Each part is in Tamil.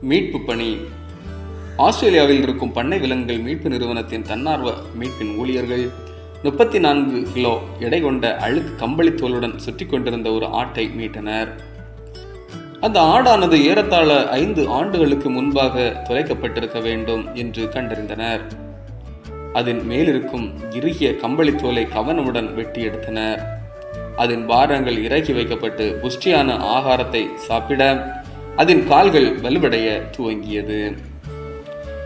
மீட்பு பணி. ஆஸ்திரேலியாவில் இருக்கும் பண்ணை விலங்குகள் மீட்பு நிறுவனத்தின் தன்னார்வ மீட்பின் ஊழியர்கள் முப்பத்தி நான்கு கிலோ எடை கொண்ட அழுக்கு கம்பளித்தோலுடன் சுற்றி கொண்டிருந்த ஒரு ஆட்டை மீட்டனர். அந்த ஆடானது ஏறத்தாழ ஐந்து ஆண்டுகளுக்கு முன்பாக தொலைக்கப்பட்டிருக்க வேண்டும் என்று கண்டறிந்தனர். அதன் மேலிருக்கும் இறுகிய கம்பளித்தோலை கவனமுடன் வெட்டி எடுத்தனர். அதன் பாரங்கள் இறக்கி வைக்கப்பட்டு புஷ்டியான ஆகாரத்தை சாப்பிட அதன் கால்கள் வலுவடைய துவங்கியது.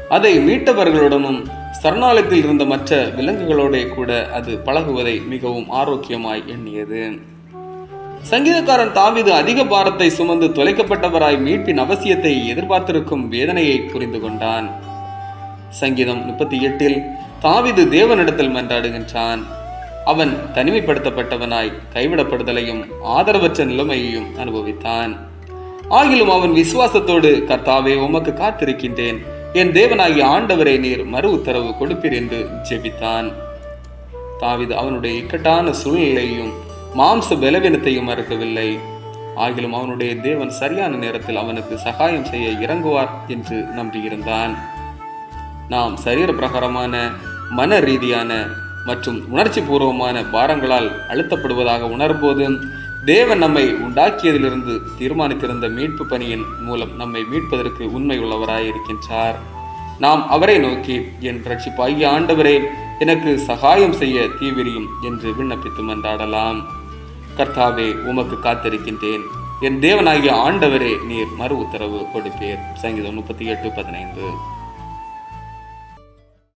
அதை மீட்டவர்களுடனும் சரணாலயத்தில் இருந்த மற்ற விலங்குகளோட கூட அது பழகுவதை மிகவும் ஆரோக்கியமாய் எண்ணியது. சங்கீதக்காரன் தாவிது அதிக பாரத்தை சுமந்து தொலைக்கப்பட்டவராய் மீட்பின் அவசியத்தை எதிர்பார்த்திருக்கும் வேதனையை புரிந்து கொண்டான். சங்கீதம் முப்பத்தி எட்டில் தாவிது தேவனிடத்தில் மன்றாடுகின்றான். அவன் தனிமைப்படுத்தப்பட்டவனாய் கைவிடப்படுதலையும் ஆதரவற்ற நிலைமையையும் அனுபவித்தான். ஆகிலும் அவன் விசுவாசத்தோடு கர்த்தாவே உமக்கு காத்திருக்கின்றேன். என் தேவனாகிய ஆண்டவரை நீர் மறு உத்தரவு கொடுப்பீர் என்று ஜெபித்தான். தாவிது அவனுடைய இக்கட்டான சூழ்நிலையையும் மாம்ச பலவீனத்தையும் மறக்கவில்லை. ஆகிலும் அவனுடைய தேவன் சரியான நேரத்தில் அவனுக்கு சகாயம் செய்ய இறங்குவார் என்று நம்பியிருந்தான். நாம் சரீர பிரகாரமான மன ரீதியான மற்றும் உணர்ச்சி பூர்வமான பாரங்களால் அழுத்தப்படுவதாக உணரும்போது தேவன் நம்மை உண்டாக்கியதிலிருந்து தீர்மானித்திருந்த மீட்பு பணியின் மூலம் நம்மை மீட்பதற்கு உண்மை உள்ளவராயிருக்கின்றார் நாம் அவரை நோக்கி என் ரட்சிப்பாகிய ஆண்டவரே எனக்கு சகாயம் செய்ய தீவிரியும் என்று விண்ணப்பித்து மன்றாடலாம். கர்த்தாவே உமக்கு காத்திருக்கின்றேன். என் தேவனாகிய ஆண்டவரே நீர் மறு உத்தரவு கொடுப்பீர். சங்கீதம் முப்பத்தி எட்டு பதினைந்து.